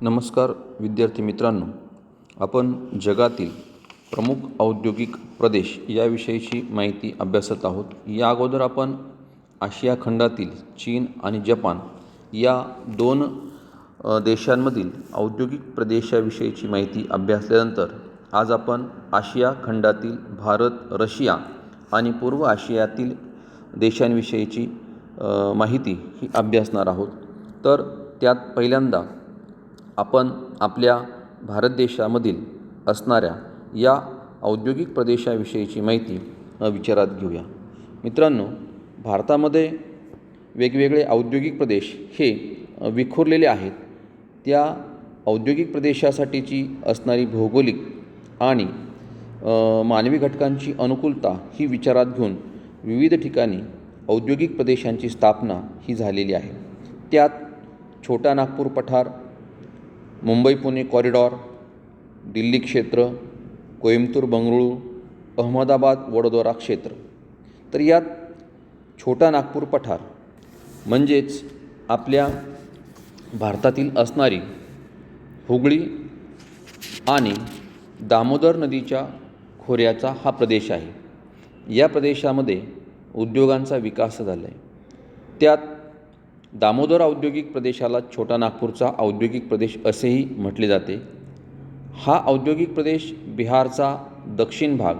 नमस्कार विद्यार्थी मित्रांनो. आपण जगातील प्रमुख औद्योगिक प्रदेश याविषयीची माहिती अभ्यासत आहोत. या अगोदर आपण आशिया खंडातील चीन आणि जपान या दोन देशांमधील औद्योगिक प्रदेशाविषयीची माहिती अभ्यासल्यानंतर आज आपण आशिया खंडातील भारत रशिया आणि पूर्व आशियातील देशांविषयीची माहिती ही अभ्यासणार आहोत. तर त्यात पहिल्यांदा आपण आपल्या भारत देशामधील असणाऱ्या या औद्योगिक प्रदेशाविषयीची माहिती विचारात घेऊया. मित्रांनो भारतामध्ये वेगवेगळे औद्योगिक प्रदेश हे विखुरलेले आहेत. त्या औद्योगिक प्रदेशासाठीची असणारी भौगोलिक आणि मानवी घटकांची अनुकूलता ही विचारात घेऊन विविध ठिकाणी औद्योगिक प्रदेशांची स्थापना ही झालेली आहे. त्यात छोटा नागपूर पठार मुंबई पुणे कॉरिडॉर दिल्ली क्षेत्र कोईमतूर बंगळुरू अहमदाबाद वडोदरा क्षेत्र. तर यात छोटा नागपूर पठार म्हणजेच आपल्या भारतातील असणारी हुगळी आणि दामोदर नदीच्या खोऱ्याचा हा प्रदेश आहे. या प्रदेशामध्ये उद्योगांचा विकास झाला आहे त्यात दामोदर औद्योगिक प्रदेशाला छोटा नागपूरचा औद्योगिक प्रदेश असेही म्हटले जाते. हा औद्योगिक प्रदेश बिहारचा दक्षिण भाग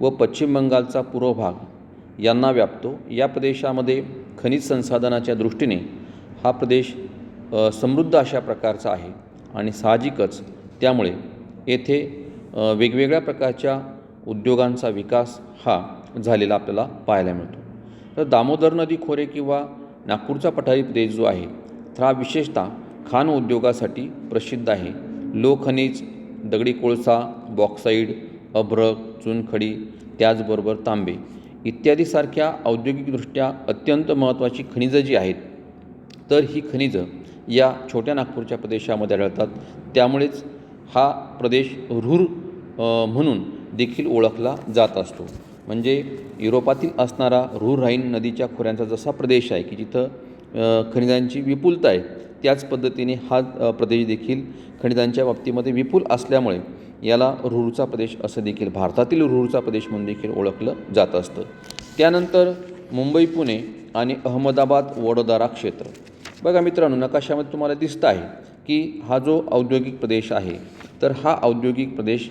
व पश्चिम बंगालचा पूर्व भाग यांना व्यापतो. या प्रदेशामध्ये खनिज संसाधनाच्या दृष्टीने हा प्रदेश समृद्ध अशा प्रकारचा आहे आणि साहजिकच त्यामुळे येथे वेगवेगळ्या प्रकारच्या उद्योगांचा विकास हा झालेला आपल्याला पाहायला मिळतो. तर दामोदर नदी खोरे किंवा नागपूरचा पठारी प्रदेश जो आहे हा विशेषतः खाण उद्योगासाठी प्रसिद्ध आहे. लोखनिज दगडी कोळसा बॉक्साईड अभ्रक चुनखडी त्याचबरोबर तांबे इत्यादीसारख्या औद्योगिकदृष्ट्या अत्यंत महत्त्वाची खनिजं जी आहेत तर ही खनिजं या छोट्या नागपूरच्या प्रदेशामध्ये आढळतात. त्यामुळेच हा प्रदेश रूर म्हणून देखील ओळखला जात असतो. म्हणजे युरोपातील असणारा रूर राईन नदीच्या खोऱ्यांचा जसा प्रदेश आहे की जिथं खनिजांची विपुलता आहे त्याच पद्धतीने हा प्रदेश देखील खनिजांच्या बाबतीमध्ये विपुल असल्यामुळे याला रूरचा प्रदेश असं देखील भारतातील रूरचा प्रदेश म्हणून देखील ओळखलं जात असतं. त्यानंतर मुंबई पुणे आणि अहमदाबाद वडोदरा क्षेत्र. बघा मित्रांनो नकाशामध्ये तुम्हाला दिसतं आहे की हा जो औद्योगिक प्रदेश आहे तर हा औद्योगिक प्रदेश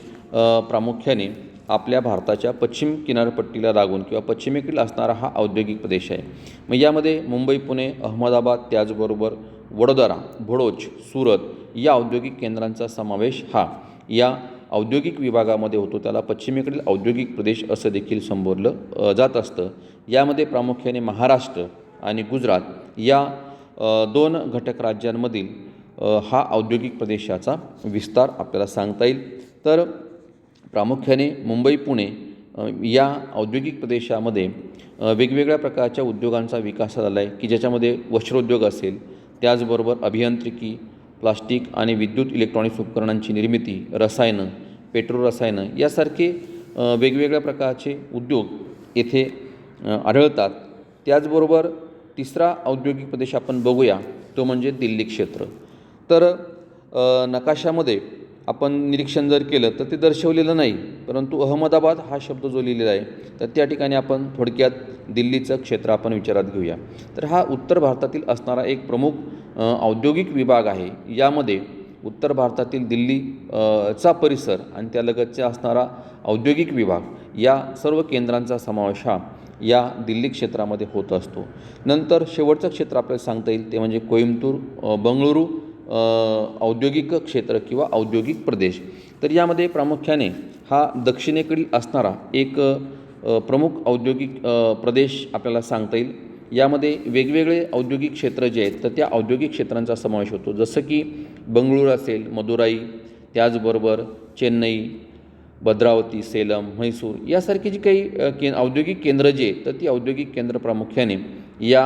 प्रामुख्याने आपल्या भारताच्या पश्चिम किनारपट्टीला लागून किंवा पश्चिमेकडील असणारा हा औद्योगिक प्रदेश आहे. मग यामध्ये मुंबई पुणे अहमदाबाद त्याचबरोबर वडोदरा भोडोच सुरत या औद्योगिक केंद्रांचा समावेश हा या औद्योगिक विभागामध्ये होतो. त्याला पश्चिमेकडील औद्योगिक प्रदेश असं देखील संबोधलं जात असतं. यामध्ये प्रामुख्याने महाराष्ट्र आणि गुजरात या दोन घटक राज्यांमधील हा औद्योगिक प्रदेशाचा विस्तार आपल्याला सांगता येईल. तर प्रामुख्याने मुंबई पुणे या औद्योगिक प्रदेशामध्ये वेगवेगळ्या प्रकारच्या उद्योगांचा विकास झाला आहे की ज्याच्यामध्ये वस्त्रोद्योग असेल त्याचबरोबर अभियांत्रिकी प्लास्टिक आणि विद्युत इलेक्ट्रॉनिक्स उपकरणांची निर्मिती रसायनं पेट्रोल रसायनं यासारखे वेगवेगळ्या प्रकारचे उद्योग येथे आढळतात. त्याचबरोबर तिसरा औद्योगिक प्रदेश आपण बघूया तो म्हणजे दिल्ली क्षेत्र. तर नकाशामध्ये आपण निरीक्षण जर केलं तर ते दर्शवलेलं नाही परंतु अहमदाबाद हा शब्द जो लिहिलेला आहे तर त्या ठिकाणी आपण थोडक्यात दिल्लीचं क्षेत्र आपण विचारात घेऊया. तर हा उत्तर भारतातील असणारा एक प्रमुख औद्योगिक विभाग आहे. यामध्ये उत्तर भारतातील दिल्ली चा परिसर आणि त्यालगतचा असणारा औद्योगिक विभाग या सर्व केंद्रांचा समावेश हा या दिल्ली क्षेत्रामध्ये होत असतो. नंतर शेवटचं क्षेत्र आपल्याला सांगता येईल ते म्हणजे कोईमतूर बंगळुरू औद्योगिक क्षेत्र किंवा औद्योगिक प्रदेश. तर यामध्ये प्रामुख्याने हा दक्षिणेकडील असणारा एक प्रमुख औद्योगिक प्रदेश आपल्याला सांगता येईल. यामध्ये वेगवेगळे औद्योगिक क्षेत्र जे आहेत तर त्या औद्योगिक क्षेत्रांचा समावेश होतो. जसं की बंगळूर असेल मदुराई त्याचबरोबर चेन्नई भद्रावती सेलम म्हैसूर यासारखी जी काही के औद्योगिक केंद्रं जी आहेत तर ती औद्योगिक केंद्र प्रामुख्याने या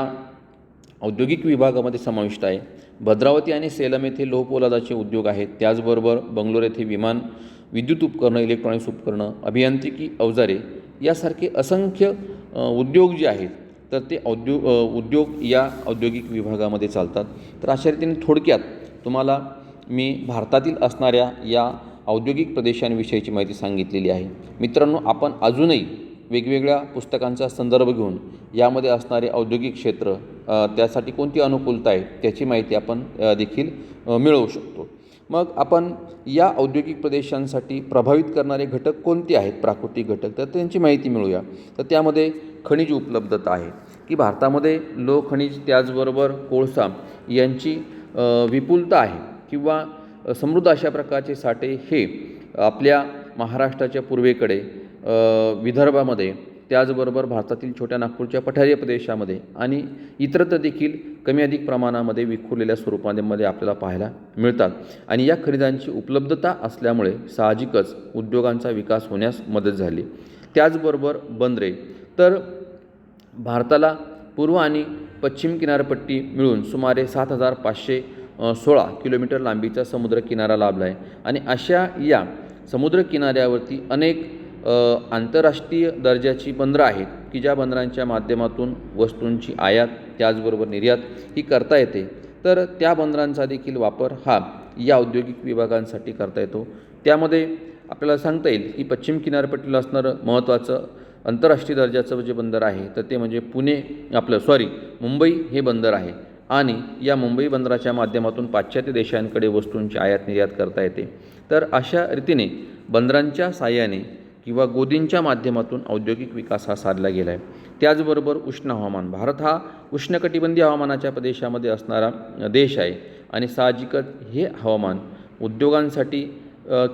औद्योगिक विभागामध्ये समाविष्ट आहे. भद्रावती आणि सेलम येथे लोहपोलादाचे उद्योग आहेत. त्याचबरोबर बंगलोर येथे विमान विद्युत उपकरणं इलेक्ट्रॉनिक्स उपकरणं अभियांत्रिकी अवजारे यासारखे असंख्य उद्योग जे आहेत तर ते औद्यो उद्योग या औद्योगिक विभागामध्ये चालतात. तर अशा रीतीने थोडक्यात तुम्हाला मी भारतातील असणाऱ्या या औद्योगिक प्रदेशांविषयीची माहिती सांगितलेली आहे. मित्रांनो आपण अजूनही वेगवेगळ्या पुस्तकांचा संदर्भ घेऊन यामध्ये असणारे औद्योगिक क्षेत्र त्यासाठी कोणती अनुकूलता आहे त्याची माहिती आपण देखील मिळवू शकतो. मग आपण या औद्योगिक प्रदेशांसाठी प्रभावित करणारे घटक कोणते आहेत प्राकृतिक घटक? तर त्यांची माहिती मिळूया. तर त्यामध्ये खनिज उपलब्धता आहे की भारतामध्ये लोह खनिज त्याचबरोबर कोळसा यांची विपुलता आहे किंवा समृद्ध अशा प्रकारचे साठे हे आपल्या महाराष्ट्राच्या पूर्वेकडे विदर्भामध्ये त्याचबरोबर भारतातील छोट्या नागपूरच्या पठारी प्रदेशामध्ये आणि इतरत्र देखील कमी अधिक प्रमाणामध्ये विखुरलेल्या स्वरूपामध्ये आपल्याला पाहायला मिळतात. आणि या खरेदांची उपलब्धता असल्यामुळे साहजिकच उद्योगांचा विकास होण्यास मदत झाली. त्याचबरोबर बंदरे. तर भारताला पूर्व आणि पश्चिम किनारपट्टी मिळून सुमारे सात हजार पाचशे सोळा किलोमीटर लांबीचा समुद्र किनारा लाभला आहे आणि अशा या समुद्र किनाऱ्यावरती अनेक आंतरराष्ट्रीय दर्जाची बंदरं आहेत की ज्या बंदरांच्या माध्यमातून वस्तूंची आयात त्याचबरोबर निर्यात ही करता येते. तर त्या बंदरांचा देखील वापर हा या औद्योगिक विभागांसाठी करता येतो. त्यामध्ये आपल्याला सांगता येईल की पश्चिम किनारपट्टीला असणारं महत्त्वाचं आंतरराष्ट्रीय दर्जाचं जे बंदर आहे तर ते म्हणजे पुणे आपलं सॉरी मुंबई हे बंदर आहे. आणि या मुंबई बंदराच्या माध्यमातून पाश्चात्य देशांकडे वस्तूंची आयात निर्यात करता येते. तर अशा रीतीने बंदरांच्या साह्याने किंवा गोदींच्या माध्यमातून औद्योगिक विकास हा साधला गेला आहे त्याचबरोबर उष्ण हवामान. भारत हा उष्णकटिबंधीय हवामानाच्या प्रदेशामध्ये असणारा देश आहे आणि साहजिकच हे हवामान उद्योगांसाठी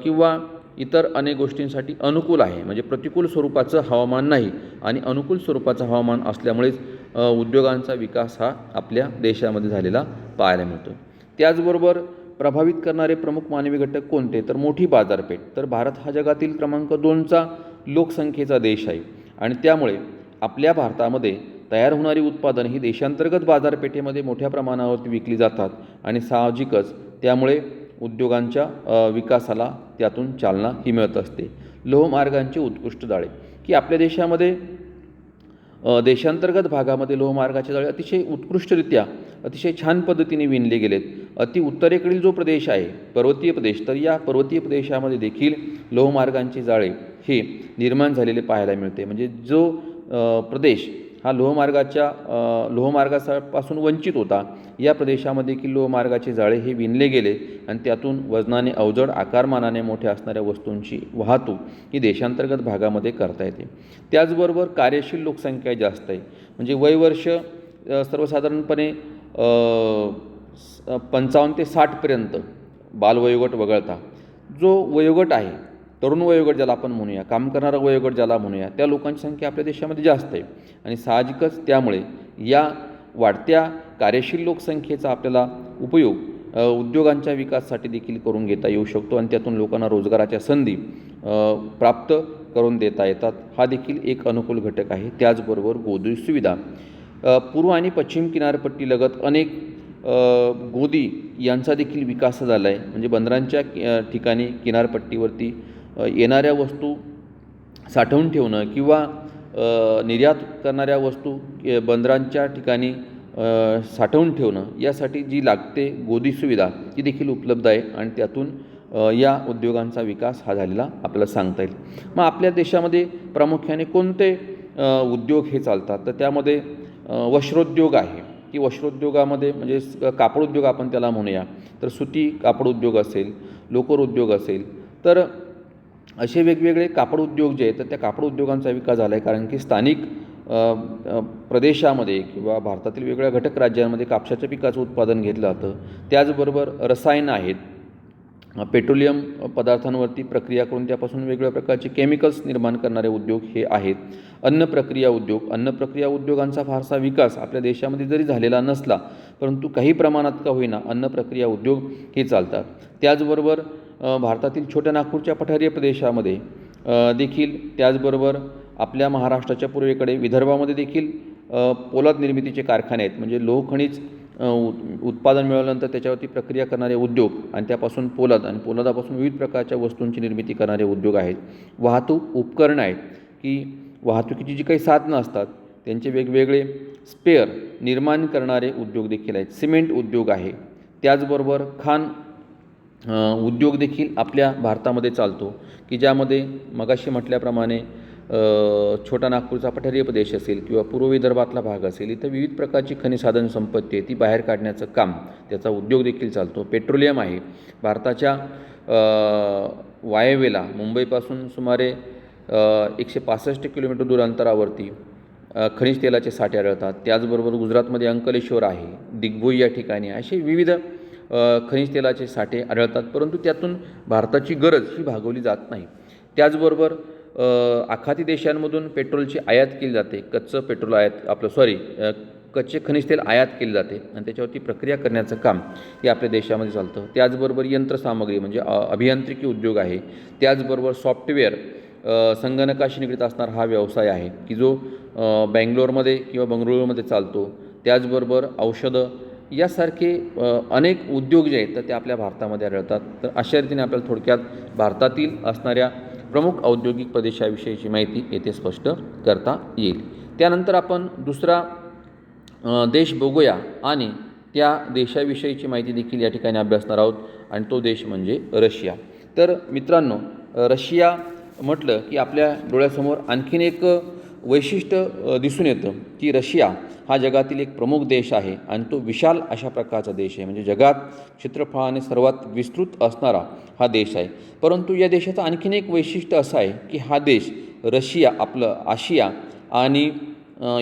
किंवा इतर अनेक गोष्टींसाठी अनुकूल आहे. म्हणजे प्रतिकूल स्वरूपाचं हवामान नाही आणि अनुकूल स्वरूपाचं हवामान असल्यामुळेच उद्योगांचा विकास हा आपल्या देशामध्ये झालेला पाहायला मिळतो. त्याचबरोबर प्रभावित करणारे प्रमुख मानवी घटक कोणते? तर मोठी बाजारपेठ. तर भारत हा जगातील क्रमांक दोनचा लोकसंख्येचा देश आहे. आणि त्यामुळे आपल्या भारतामध्ये तयार होणारी उत्पादन ही देशांतर्गत बाजारपेठेमध्ये मोठ्या प्रमाणावरती विकली जातात आणि साहजिकच त्यामुळे उद्योगांच्या विकासाला त्यातून चालना ही मिळत असते. लोहमार्गांची उत्कृष्ट जाळे. की आपल्या देशामध्ये देशांतर्गत भागामध्ये लोहमार्गाचे जाळे अतिशय उत्कृष्टरित्या अतिशय छान पद्धतीने विणले गेलेत. अति उत्तरेकडील जो प्रदेश आहे पर्वतीय प्रदेश तर या पर्वतीय प्रदेशामध्ये देखील लोहमार्गांचे जाळे हे निर्माण झालेले पाहायला मिळते. म्हणजे जो प्रदेश हा लोहमार्गाच्या लोहमार्गापासून वंचित होता या प्रदेशामध्ये की लोहमार्गाचे जाळे हे विणले गेले आणि त्यातून वजनाने अवजड आकारमानाने मोठ्या असणाऱ्या वस्तूंची वाहतूक ही देशांतर्गत भागामध्ये करता येते. त्याचबरोबर कार्यशील लोकसंख्या जास्त आहे. म्हणजे वयवर्ष सर्वसाधारणपणे पंचावन्न ते साठपर्यंत बालवयोगट वगळता. जो वयोगट आहे तरुण वयोगट ज्याला आपण म्हणूया काम करणारा वयोगट ज्याला म्हणूया त्या लोकांची संख्या आपल्या देशामध्ये जास्त आहे. आणि साहजिकच त्यामुळे या वाढत्या कार्यशील लोकसंख्येचा आपल्याला उपयोग उद्योगांच्या विकासासाठी देखील करून घेता येऊ शकतो आणि त्यातून लोकांना रोजगाराच्या संधी प्राप्त करून देता येतात. हा देखील एक अनुकूल घटक आहे. त्याचबरोबर गोदरी सुविधा पूर्व आणि पश्चिम किनारपट्टीलगत अनेक गोदी यांचा देखील विकास झाला आहे म्हणजे बंदरांच्या ठिकाणी किनारपट्टीवरती येणाऱ्या वस्तू साठवून ठेवणं किंवा निर्यात करणाऱ्या वस्तू बंदरांच्या ठिकाणी साठवून ठेवणं यासाठी जी लागते गोदी सुविधा ती देखील उपलब्ध आहे आणि त्यातून या उद्योगांचा विकास हा झालेला आपल्याला सांगता येईल. मग आपल्या देशामध्ये प्रामुख्याने कोणते उद्योग हे चालतात? तर त्यामध्ये वस्त्रोद्योग आहे. की वस्त्रोद्योगामध्ये म्हणजे कापड उद्योग आपण त्याला म्हणूया तर सुती कापड उद्योग असेल लोकर उद्योग असेल तर असे वेगवेगळे कापड उद्योग जे आहेत तर त्या कापड उद्योगांचा विकास झाला आहे कारण की स्थानिक प्रदेशामध्ये किंवा भारतातील वेगवेगळ्या घटक राज्यांमध्ये कापसाच्या पिकाचं उत्पादन घेतलं जातं. त्याचबरोबर रसायनं आहेत. पेट्रोलियम पदार्थांवरती प्रक्रिया करून त्यापासून वेगवेगळ्या प्रकारचे केमिकल्स निर्माण करणारे उद्योग हे आहेत. अन्न प्रक्रिया उद्योग. अन्न प्रक्रिया उद्योगांचा फारसा विकास आपल्या देशामध्ये जरी झालेला नसला परंतु काही प्रमाणात का होईना अन्न प्रक्रिया उद्योग हे चालतात. त्याचबरोबर भारतातील छोट्या नागपूरच्या पठारीय प्रदेशामध्ये देखील त्याचबरोबर आपल्या महाराष्ट्राच्या पूर्वेकडे विदर्भामध्ये देखील पोलाद निर्मितीचे कारखाने आहेत. म्हणजे लोहखनिज उत्पादन मिळवल्यानंतर त्याच्यावरती प्रक्रिया करणारे उद्योग आणि त्यापासून पोलाद आणि पोलादापासून विविध प्रकारच्या वस्तूंची निर्मिती करणारे उद्योग आहेत. वाहतूक उपकरणं आहेत की वाहतुकीची जी काही साधनं असतात त्यांचे वेगवेगळे स्पेअर निर्माण करणारे उद्योग देखील आहेत. सिमेंट उद्योग आहे. त्याचबरोबर खाण उद्योग देखील आपल्या भारतामध्ये चालतो की ज्यामध्ये मगाशी म्हटल्याप्रमाणे छोटा नागपूरचा पठारीय प्रदेश असेल किंवा पूर्व विदर्भातला भाग असेल इथं विविध प्रकारची खनिज साधन संपत्ती आहे ती बाहेर काढण्याचं काम त्याचा उद्योग देखील चालतो. पेट्रोलियम आहे. भारताच्या वायव्येला मुंबईपासून सुमारे एकशे पासष्ट किलोमीटर दूर अंतरावरती खनिज तेलाचे साठे आढळतात. त्याचबरोबर गुजरातमध्ये अंकलेश्वर आहे दिग्भोई या ठिकाणी असे विविध खनिज तेलाचे साठे आढळतात परंतु त्यातून भारताची गरज ही भागवली जात नाही. त्याचबरोबर आखाती देशांमधून पेट्रोलची आयात केली जाते. कच्चं पेट्रोल आयात आपलं सॉरी कच्चे खनिज तेल आयात केले जाते. आणि त्याच्यावरती प्रक्रिया करण्याचं काम हे आपल्या देशामध्ये चालतं. त्याचबरोबर यंत्रसामग्री म्हणजे अभियांत्रिकी उद्योग आहे. त्याचबरोबर सॉफ्टवेअर संगणकाशी निगडीत असणारा हा व्यवसाय आहे की जो बँगलोरमध्ये किंवा बंगळुरूमध्ये चालतो. त्याचबरोबर औषधं यासारखे अनेक उद्योग जे आहेत तर ते आपल्या भारतामध्ये आढळतात. तर अशा रीतीने आपल्याला थोडक्यात भारतातील असणाऱ्या प्रमुख औद्योगिक प्रदेशाविषयीची माहिती येथे स्पष्ट करता येईल. त्यानंतर आपण दुसरा देश बघूया आणि त्या देशाविषयीची माहिती देखील या ठिकाणी अभ्यासणार आहोत आणि तो देश म्हणजे रशिया. तर मित्रांनो रशिया म्हटलं की आपल्या डोळ्यासमोर आणखीन एक वैशिष्ट्य दिसून येतं की रशिया हा जगातील एक प्रमुख देश आहे आणि तो विशाल अशा प्रकारचा देश आहे. म्हणजे जगात क्षेत्रफळाने सर्वात विस्तृत असणारा हा देश आहे. परंतु या देशाचं आणखीन एक वैशिष्ट्य असं आहे की हा देश रशिया आपलं आशिया आणि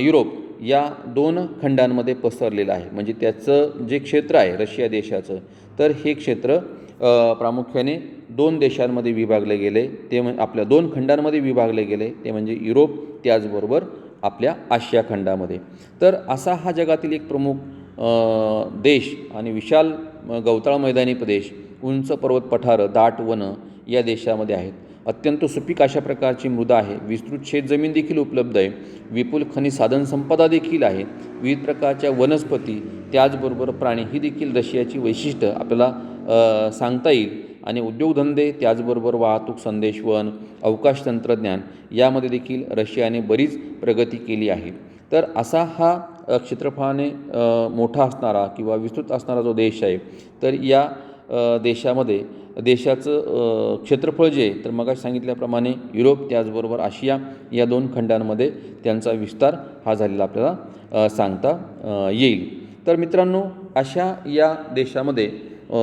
युरोप या दोन खंडांमध्ये पसरलेलं आहे. म्हणजे त्याचं जे क्षेत्र आहे रशिया देशाचं तर हे क्षेत्र प्रामुख्याने दोन देशांमध्ये विभागले गेले. ते म्हणजे आपल्या दोन खंडांमध्ये विभागले गेले. ते म्हणजे युरोप त्याचबरोबर आपल्या आशिया खंडामध्ये. तर असा हा जगातील एक प्रमुख देश आणि विशाल गवताळ मैदानी प्रदेश उंच पर्वत पठारं दाट वनं या देशामध्ये आहेत. अत्यंत सुपीक अशा प्रकारची मृदा आहे. विस्तृत शेतजमीन देखील उपलब्ध आहे. विपुल खनिज साधनसंपदा देखील आहे. विविध प्रकारच्या वनस्पती त्याचबरोबर प्राणी ही देखील रशियाची वैशिष्ट्य. आपल्याला सांगता येईल. आणि उद्योगधंदे त्याचबरोबर वाहतूक संदेशवन अवकाश तंत्रज्ञान यामध्ये देखील रशियाने बरीच प्रगती केली आहे. तर असा हा क्षेत्रफळाने मोठा असणारा किंवा विस्तृत असणारा जो देश आहे तर या देशामध्ये देशाचं क्षेत्रफळ जे तर मग सांगितल्याप्रमाणे युरोप त्याचबरोबर आशिया या दोन खंडांमध्ये त्यांचा विस्तार हा झालेला आपल्याला सांगता येईल. तर मित्रांनो अशा या देशामध्ये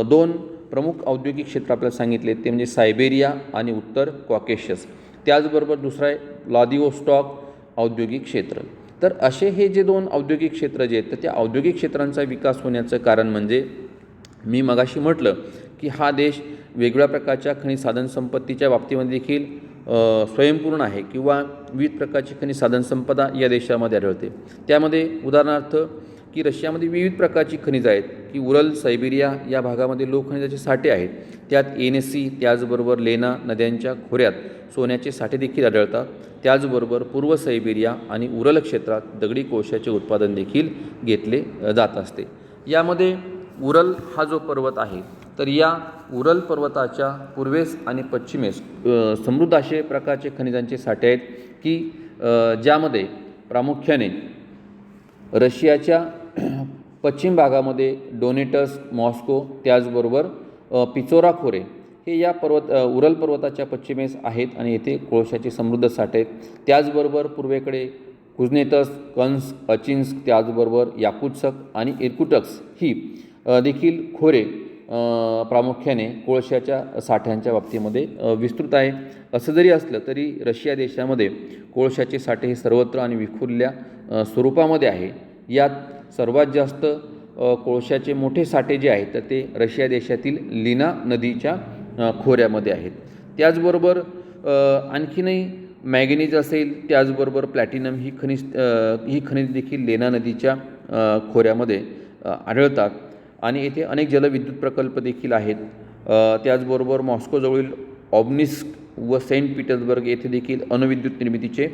दोन प्रमुख औद्योगिक क्षेत्र आपल्याला सांगितले ते म्हणजे सायबेरिया आणि उत्तर कॉकेशियस त्याचबरोबर दुसरा आहे व्लादिवोस्टॉक औद्योगिक क्षेत्र. तर असे हे जे दोन औद्योगिक क्षेत्र जे आहेत तर त्या औद्योगिक क्षेत्रांचा विकास होण्याचं कारण म्हणजे मी मगाशी म्हटलं की हा देश वेगवेगळ्या प्रकारच्या खनिज साधनसंपत्तीच्या बाबतीमध्ये देखील स्वयंपूर्ण आहे किंवा विविध प्रकारची खनिज साधनसंपदा या देशामध्ये आढळते. त्यामध्ये उदाहरणार्थ की रशियामध्ये विविध प्रकारची खनिजं आहेत की उरल सायबेरिया या भागामध्ये लोकखनिजाचे साठे आहेत. त्यात एन एस सी त्याचबरोबर लेना नद्यांच्या खोऱ्यात सोन्याचे साठे देखील आढळतात. त्याचबरोबर पूर्व सायबेरिया आणि उरल क्षेत्रात दगडी कोळशाचे उत्पादन देखील घेतले जात असते. यामध्ये उरल हा जो पर्वत आहे तर या उरल पर्वताच्या पूर्वेस आणि पश्चिमेस समृद्ध असे प्रकारचे खनिजांचे साठे आहेत की ज्यामध्ये प्रामुख्याने रशियाच्या पश्चिम भागामध्ये डोनेटस मॉस्को त्याचबरोबर पिचोरा खोरे हे या पर्वत उरल पर्वताच्या पश्चिमेस आहेत आणि येथे कोळशाचे समृद्ध साठे आहेत. त्याचबरोबर पूर्वेकडे कुझनेतस कंस अचिन्स्क त्याचबरोबर याकुत्सक आणि इरकुटक्स ही देखील खोरे प्रामुख्याने कोळशाच्या साठ्यांच्या बाबतीमध्ये विस्तृत आहे. असं जरी असलं तरी रशिया देशामध्ये कोळशाचे साठे हे सर्वत्र आणि विखुरल्या स्वरूपामध्ये आहे. यात सर्वात जास्त कोळशाचे मोठे साठे जे आहेत तर ते रशिया देशातील लीना नदीच्या खोऱ्यामध्ये आहेत. त्याचबरोबर आणखीनही मॅगनीज असेल त्याचबरोबर प्लॅटिनम ही खनिज ही खनिज देखील लेना नदीच्या खोऱ्यामध्ये आढळतात. आणि येथे अनेक जलविद्युत प्रकल्प देखील आहेत. त्याचबरोबर मॉस्कोजवळील ऑब्निस्क व सेंट पीटर्सबर्ग येथे देखील अणुविद्युत निर्मितीचे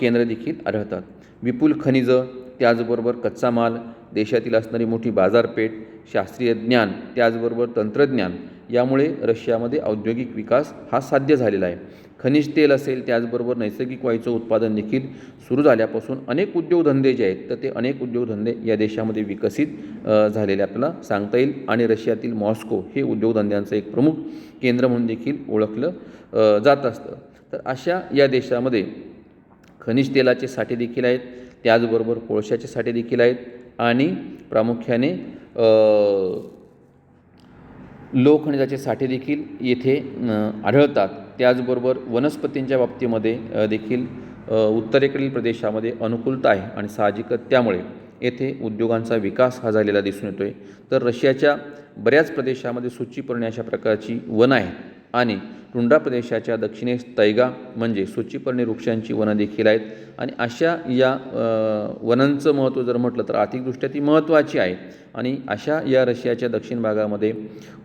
केंद्र देखील आढळतात. विपुल खनिजं त्याचबरोबर कच्चा माल देशातील असणारी मोठी बाजारपेठ शास्त्रीय ज्ञान त्याचबरोबर तंत्रज्ञान यामुळे रशियामध्ये औद्योगिक विकास हा साध्य झालेला आहे. खनिज तेल असेल त्याचबरोबर नैसर्गिक वायूचं उत्पादन देखील सुरू झाल्यापासून अनेक उद्योगधंदे जे आहेत तर ते अनेक उद्योगधंदे या देशामध्ये विकसित झालेले आपल्याला सांगता येईल. आणि रशियातील मॉस्को हे उद्योगधंद्यांचं एक प्रमुख केंद्र म्हणून देखील ओळखलं जात असतं. तर अशा या देशामध्ये खनिज तेलाचे साठे देखील आहेत त्याचबरोबर कोळशाचे साठे देखील आहेत. आणि प्रामुख्याने अ, लोहखनिजाचे साठे देखील येथे आढळतात. त्याचबरोबर वनस्पतींच्या बाबतीमध्ये देखील उत्तरेकडील प्रदेशामध्ये अनुकूलता आहे आणि साहजिकच त्यामुळे येथे उद्योगांचा विकास हा झालेला दिसून येतो आहे तर रशियाच्या बऱ्याच प्रदेशामध्ये सूचीपर्णी अशा प्रकारची वन आहेत. आणि टुंडा प्रदेशाच्या दक्षिणेस तैगा म्हणजे सूचीपर्णी वृक्षांची वनं देखील आहेत. आणि अशा या वनांचं महत्त्व जर म्हटलं तर आर्थिकदृष्ट्या ती महत्त्वाची आहे. आणि अशा या रशियाच्या दक्षिण भागामध्ये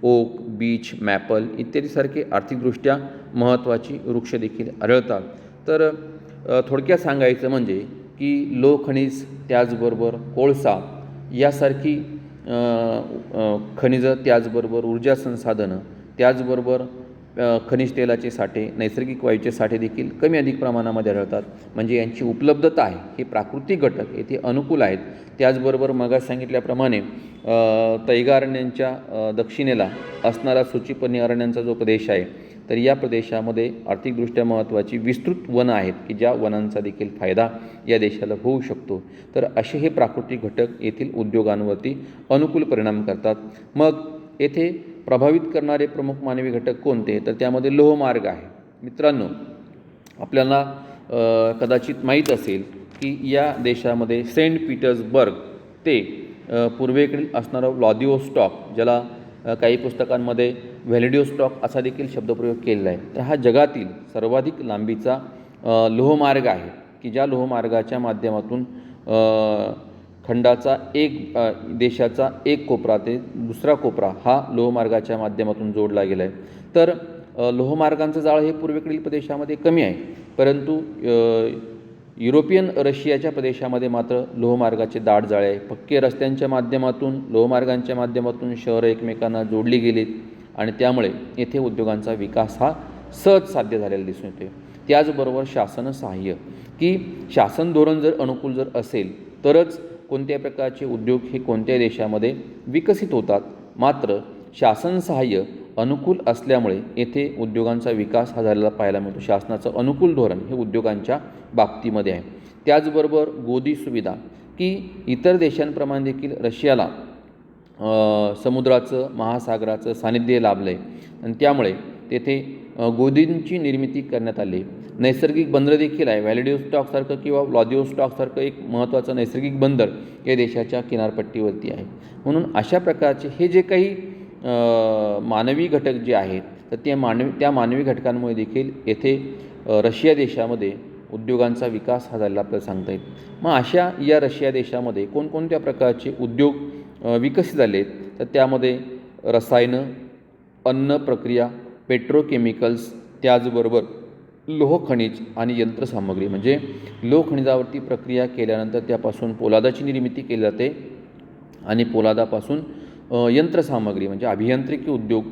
ओक बीच मॅपल इत्यादीसारखे आर्थिकदृष्ट्या महत्त्वाची वृक्ष देखील आढळतात. तर थोडक्यात सांगायचं म्हणजे की लोहखनिज त्याचबरोबर कोळसा यासारखी खनिजं त्याचबरोबर ऊर्जा संसाधनं त्याचबरोबर खनिज तेलाचे साठे नैसर्गिक वायूचे साठे देखील कमी अधिक प्रमाणामध्ये आढळतात. म्हणजे यांची उपलब्धता आहे हे प्राकृतिक घटक येथे अनुकूल आहेत. त्याचबरोबर मगा सांगितल्याप्रमाणे तैगारण्यांच्या दक्षिणेला असणारा सूचीपणी अरण्यांचा जो प्रदेश आहे तर या प्रदेशामध्ये आर्थिकदृष्ट्या महत्त्वाची विस्तृत वनं आहेत की ज्या वनांचा देखील फायदा या देशाला होऊ शकतो. तर असे हे प्राकृतिक घटक येथील उद्योगांवरती अनुकूल परिणाम करतात. मग येथे प्रभावित करणारे प्रमुख मानवी घटक कोणते? तर त्यामध्ये लोहमार्ग आहे. मित्रांनो आपल्याला कदाचित माहीत असेल की या देशामध्ये सेंट पीटर्सबर्ग ते पूर्वेकडील असणारं व्लादिओस्टॉक ज्याला काही पुस्तकांमध्ये व्हॅलिडिओस्टॉक असा देखील शब्दप्रयोग केलेला आहे. तर हा जगातील सर्वाधिक लांबीचा लोहमार्ग आहे की ज्या लोहमार्गाच्या माध्यमातून खंडाचा एक देशाचा एक कोपरा ते दुसरा कोपरा हा लोहमार्गाच्या माध्यमातून जोडला गेला आहे तर लोहमार्गांचं जाळं हे पूर्वेकडील प्रदेशामध्ये कमी आहे. परंतु युरोपियन रशियाच्या प्रदेशामध्ये मात्र लोहमार्गाचे दाट जाळे आहे. पक्के रस्त्यांच्या माध्यमातून लोहमार्गांच्या माध्यमातून शहरं एकमेकांना जोडली गेलीत आणि त्यामुळे येथे उद्योगांचा विकास हा सहज साध्य झालेला दिसून येतो त्याचबरोबर शासन सहाय्य की शासन धोरण जर अनुकूल जर असेल तरच कोणत्या प्रकारचे उद्योग हे कोणत्या देशामध्ये विकसित होतात? मात्र शासन सहाय्य अनुकूल असल्यामुळे येथे उद्योगांचा विकास हा झालेला पाहायला मिळतो. शासनाचं अनुकूल धोरण हे उद्योगांच्या बाबतीमध्ये आहे. त्याचबरोबर गोदी सुविधा की इतर देशांप्रमाणे देखील रशियाला समुद्राचं महासागराचं सानिध्य लाभलं आहे आणि त्यामुळे तेथे गोदींची निर्मिती करण्यात आली. नैसर्गिक बंदर देखील आहे. व्हॅलिडिओस्टॉकसारखं किंवा व्लादिओस्टॉकसारखं एक महत्त्वाचं नैसर्गिक बंदर हे देशाच्या किनारपट्टीवरती आहे. म्हणून अशा प्रकारचे हे जे काही मानवी घटक जे आहेत तर ते मानवी त्या मानवी घटकांमुळे देखील येथे रशिया देशामध्ये उद्योगांचा विकास हा झालेला आपल्याला सांगता येईल. मग अशा या रशिया देशामध्ये कोणकोणत्या प्रकारचे उद्योग विकसित झाले आहेत तर त्यामध्ये रसायनं अन्न प्रक्रिया पेट्रोकेमिकल्स त्याचबरोबर लोहखनिज आणि यंत्रसामग्री म्हणजे लोहखनिजावरती प्रक्रिया केल्यानंतर त्यापासून पोलादाची निर्मिती केली जाते आणि पोलादापासून यंत्रसामग्री म्हणजे अभियांत्रिकी उद्योग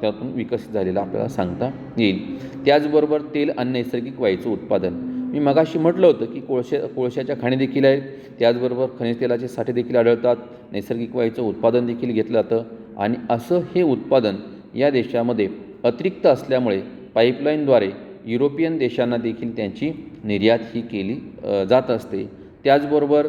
त्यातून विकसित झालेला आपल्याला सांगता येईल. त्याचबरोबर तेल आणि नैसर्गिक वायूचं उत्पादन. मी मगाशी म्हटलं होतं की कोळशे कोळशाच्या खाणी देखील आहेत. त्याचबरोबर खनिज तेलाचे साठे देखील आढळतात. नैसर्गिक वायूचं उत्पादन देखील घेतलं जातं. आणि असं हे उत्पादन या देशामध्ये अतिरिक्त असल्यामुळे पाईपलाईनद्वारे युरोपियन देशांना देखील त्यांची निर्यात ही केली जात असते. त्याचबरोबर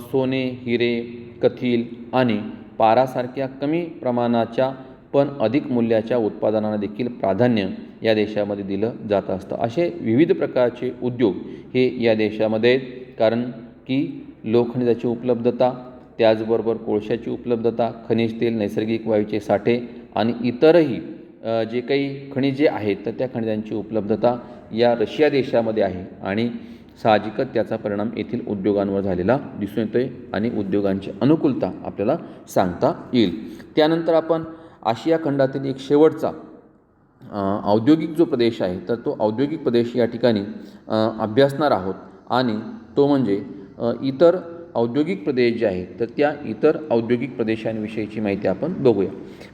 सोने हिरे कथील आणि पारासारख्या कमी प्रमाणाच्या पण अधिक मूल्याच्या उत्पादनांना देखील प्राधान्य या देशामध्ये दिलं जात असतं. असे विविध प्रकारचे उद्योग हे या देशामध्ये आहेत. कारण की लोखंडाची उपलब्धता त्याचबरोबर कोळशाची उपलब्धता खनिज तेल नैसर्गिक वायूचे साठे आणि इतरही जे काही खनिजे आहेत तर त्या खनिजांची उपलब्धता या रशिया देशामध्ये आहे आणि साहजिकच त्याचा परिणाम येथील उद्योगांवर झालेला दिसून येतो आहे आणि उद्योगांची अनुकूलता आपल्याला सांगता येईल. त्यानंतर आपण आशिया खंडातील एक शेवटचा औद्योगिक जो प्रदेश आहे तर तो औद्योगिक प्रदेश या ठिकाणी अभ्यासणार आहोत आणि तो म्हणजे इतर औद्योगिक प्रदेश जे आहेत तर त्या इतर औद्योगिक प्रदेशांविषयीची माहिती आपण बघूया.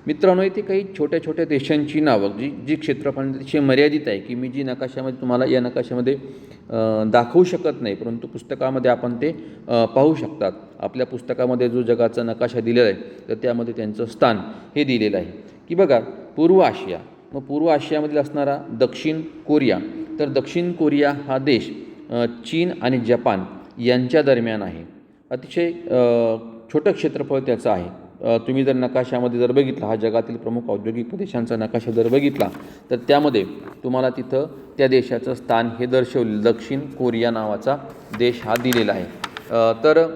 मित्रांनो इथे काही छोट्या छोट्या देशांची नावं जी जी क्षेत्रफळ मर्यादित आहे की मी जी नकाशामध्ये तुम्हाला या नकाशामध्ये दाखवू शकत नाही परंतु पुस्तकामध्ये आपण ते पाहू शकतात. आपल्या पुस्तकामध्ये जो जगाचा नकाशा दिलेला आहे तर त्यामध्ये त्यांचं स्थान हे दिलेलं आहे. की बघा पूर्व आशिया. मग पूर्व आशियामधील असणारा दक्षिण कोरिया तर दक्षिण कोरिया हा देश चीन आणि जपान यांच्या दरम्यान आहे. अतिशय छोटं क्षेत्रफळ त्याचं आहे. तुम्ही जर नकाशामध्ये जर बघितला हा जगातील प्रमुख औद्योगिक प्रदेशांचा नकाशा जर बघितला तर त्यामध्ये तुम्हाला तिथं त्या देशाचं स्थान हे दर्शवले दक्षिण कोरिया नावाचा देश हा दिलेला आहे. तर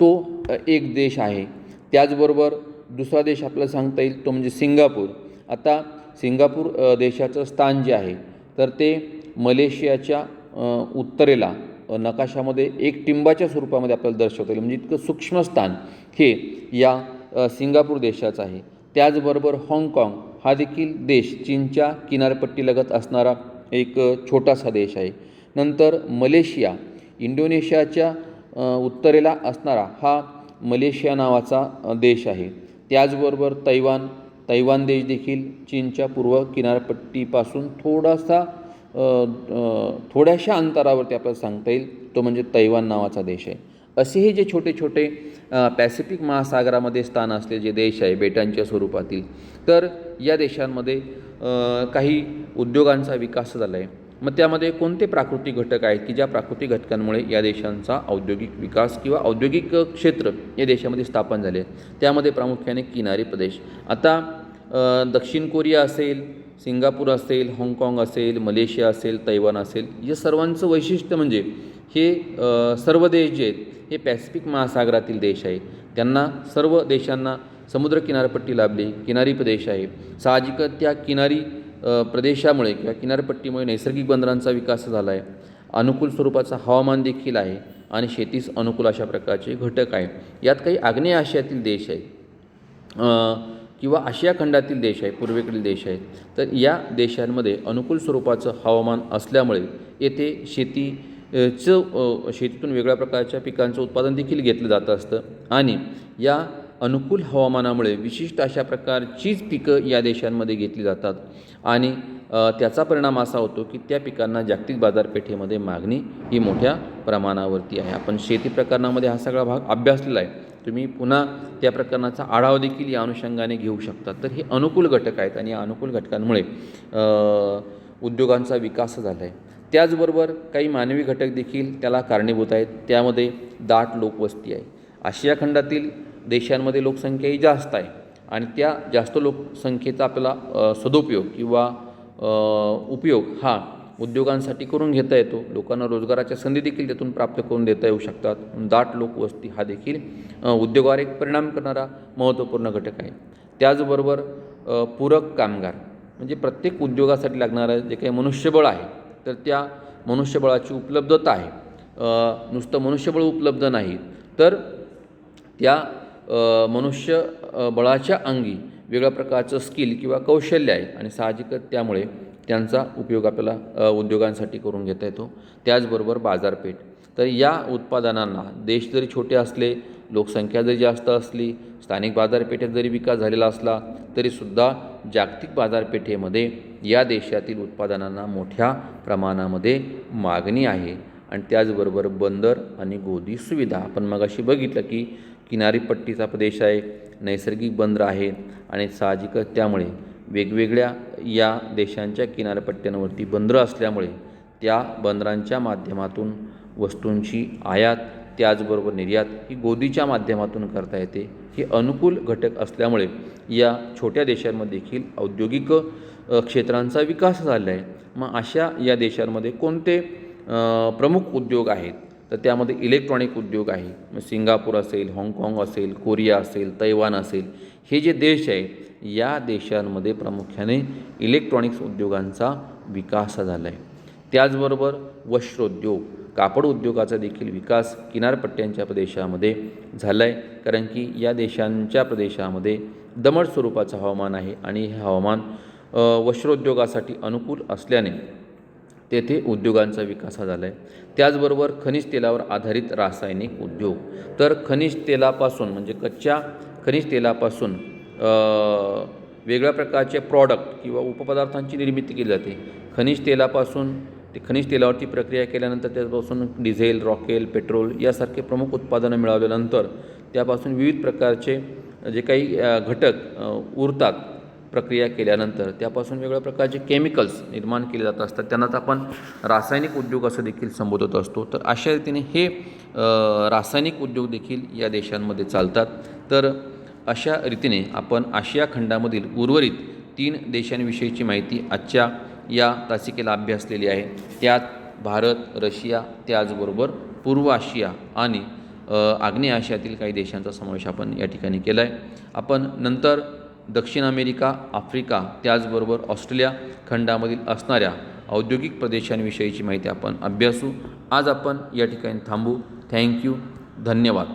तो एक देश आहे. त्याचबरोबर दुसरा देश आपल्याला सांगता येईल तो म्हणजे सिंगापूर. आता सिंगापूर देशाचं स्थान जे आहे तर ते मलेशियाच्या उत्तरेला नकाशामध्ये एक टिंबाच्या स्वरूपामध्ये आपल्याला दर्शवता येईल. म्हणजे इतकं सूक्ष्म स्थान हे या सिंगापूर देशाचं आहे. त्याचबरोबर हाँगकाँग हा देखील देश चीनच्या किनारपट्टीलगत असणारा एक छोटासा देश आहे. नंतर मलेशिया इंडोनेशियाच्या उत्तरेला असणारा हा मलेशिया नावाचा देश आहे. त्याचबरोबर तैवान तैवान देश देखील चीनच्या पूर्व किनारपट्टीपासून थोडासा थोड्याशा अंतरावरती आपल्याला सांगता येईल तो म्हणजे तैवान नावाचा देश आहे. असे हे जे छोटे छोटे पॅसिफिक महासागरामध्ये स्थान असले जे देश आहे बेटांच्या स्वरूपातील तर या देशांमध्ये काही उद्योगांचा विकास झाला आहे मग त्यामध्ये कोणते प्राकृतिक घटक आहेत की ज्या प्राकृतिक घटकांमुळे या देशांचा औद्योगिक विकास किंवा औद्योगिक क्षेत्र या देशामध्ये स्थापन झाले? त्यामध्ये प्रामुख्याने किनारी प्रदेश. आता दक्षिण कोरिया असेल सिंगापूर असेल हाँगकाँग असेल मलेशिया असेल तैवान असेल या सर्वांचं वैशिष्ट्य म्हणजे हे सर्व देश जे आहेत हे पॅसिफिक महासागरातील देश आहे. त्यांना सर्व देशांना समुद्र किनारपट्टी लाभली किनारी प्रदेश आहे. साहजिकच त्या किनारी प्रदेशामुळे किंवा किनारपट्टीमुळे नैसर्गिक बंदरांचा विकास झाला आहे. अनुकूल स्वरूपाचा हवामान देखील आहे आणि शेतीस अनुकूल अशा प्रकारचे घटक आहे. यात काही आग्नेय आशियातील देश आहेत. किंवा आशिया खंडातील देश आहे पूर्वेकडील देश आहेत तर या देशांमध्ये अनुकूल स्वरूपाचं हवामान असल्यामुळे येथे शेती चं शेतीतून वेगळ्या प्रकारच्या पिकांचं उत्पादन देखील घेतलं जात असतं. आणि या अनुकूल हवामानामुळे विशिष्ट अशा प्रकारचीच पिकं या देशांमध्ये घेतली जातात. आणि त्याचा परिणाम असा होतो की त्या पिकांना जागतिक बाजारपेठेमध्ये मागणी ही मोठ्या प्रमाणावरती आहे. आपण शेती प्रकरणामध्ये हा सगळा भाग अभ्यासलेला आहे. तुम्ही पुन्हा त्या प्रकरणाचा आढावा देखील या अनुषंगाने घेऊ शकता. तर हे अनुकूल घटक आहेत आणि या अनुकूल घटकांमुळे उद्योगांचा विकास झाला आहे त्याचबरोबर काही मानवी घटक देखील त्याला कारणीभूत आहेत. त्यामध्ये दाट लोकवस्ती आहे. आशिया खंडातील देशांमध्ये लोकसंख्या ही जास्त आहे आणि त्या जास्त लोकसंख्येचा आपल्याला सदुपयोग किंवा उपयोग हा उद्योगांसाठी करून घेता येतो. लोकांना रोजगाराच्या संधी देखील त्यातून प्राप्त करून देता येऊ शकतात. दाट लोकवस्ती हा देखील उद्योगावर एक परिणाम करणारा महत्त्वपूर्ण घटक आहे. त्याचबरोबर पूरक कामगार म्हणजे प्रत्येक उद्योगासाठी लागणारं जे काही मनुष्यबळ आहे तर त्या मनुष्यबळाची उपलब्धता आहे. नुसतं मनुष्यबळ उपलब्ध नाही तर त्या मनुष्यबळाच्या मनुष्य बळाच्या अंगी वेगळ्या प्रकारचं स्किल किंवा कौशल्य आहे आणि साहजिकच त्यामुळे त्यांचा उपयोग आपल्याला उद्योगांसाठी करून घेता येतो. त्याचबरोबर बाजारपेठ. तर या उत्पादनांना देश जरी छोटे असले लोकसंख्या जरी जास्त असली स्थानिक बाजारपेठेत जरी विकास झालेला असला तरीसुद्धा जागतिक बाजारपेठेमध्ये या देशातील उत्पादनांना मोठ्या प्रमाणामध्ये मागणी आहे. आणि त्याचबरोबर बंदर आणि गोदी सुविधा. आपण मगाशी बघितलं की किनारीपट्टीचा प्रदेश आहे नैसर्गिक बंदर आहेत आणि साहजिकच त्यामुळे वेगवेगळ्या या देशांच्या किनारपट्ट्यांवरती बंदरं असल्यामुळे त्या बंदरांच्या माध्यमातून वस्तूंची आयात त्याचबरोबर निर्यात ही गोदीच्या माध्यमातून करता येते. हे अनुकूल घटक असल्यामुळे या छोट्या देशांमध्ये देखील औद्योगिक क्षेत्रांचा विकास झाला आहे मग अशा या देशांमध्ये कोणते प्रमुख उद्योग आहेत? तर त्यामध्ये इलेक्ट्रॉनिक उद्योग आहे. मग सिंगापूर असेल हाँगकाँग असेल कोरिया असेल तैवान असेल हे जे देश आहे या देशांमध्ये प्रामुख्याने इलेक्ट्रॉनिक्स उद्योगांचा विकास झाला आहे त्याचबरोबर वस्त्रोद्योग कापड उद्योगाचा देखील विकास किनारपट्ट्यांच्या प्रदेशामध्ये झाला आहे कारण की या देशांच्या प्रदेशामध्ये दमट स्वरूपाचं हवामान आहे आणि हे हवामान वस्त्रोद्योगासाठी अनुकूल असल्याने तेथे उद्योगांचा विकास हा झाला आहे त्याचबरोबर खनिज तेलावर आधारित रासायनिक उद्योग. तर खनिज तेलापासून म्हणजे कच्च्या खनिज तेलापासून वेगळ्या प्रकारचे प्रॉडक्ट किंवा उपपदार्थांची निर्मिती केली जाते. खनिज तेलापासून ते खनिज तेलावरती प्रक्रिया केल्यानंतर त्यापासून डिझेल रॉकेल पेट्रोल यासारखे प्रमुख उत्पादनं मिळवल्यानंतर त्यापासून विविध प्रकारचे जे काही घटक उरतात. प्रक्रिया केल्यानंतर त्यापासून वेगळ्या प्रकारचे केमिकल्स निर्माण केले जात असतात. त्यांनाच आपण रासायनिक उद्योग असं देखील संबोधत असतो. तर अशा रीतीने हे रासायनिक उद्योग देखील या देशांमध्ये चालतात. तर अशा रीतीने आपण आशिया खंडामधील उर्वरित तीन देशांविषयीची माहिती आजच्या या तासिकेला अभ्यासलेली आहे. त्यात भारत रशिया त्याचबरोबर पूर्व आशिया आणि आग्नेय आशियातील काही देशांचा समावेश आपण या ठिकाणी केला आहे आपण नंतर दक्षिण अमेरिका आफ्रिका त्याचबरोबर ऑस्ट्रेलिया खंडामधील असणाऱ्या औद्योगिक प्रदेशांविषयीची माहिती आपण अभ्यासू. आज आपण या ठिकाणी थांबू. थँक्यू धन्यवाद.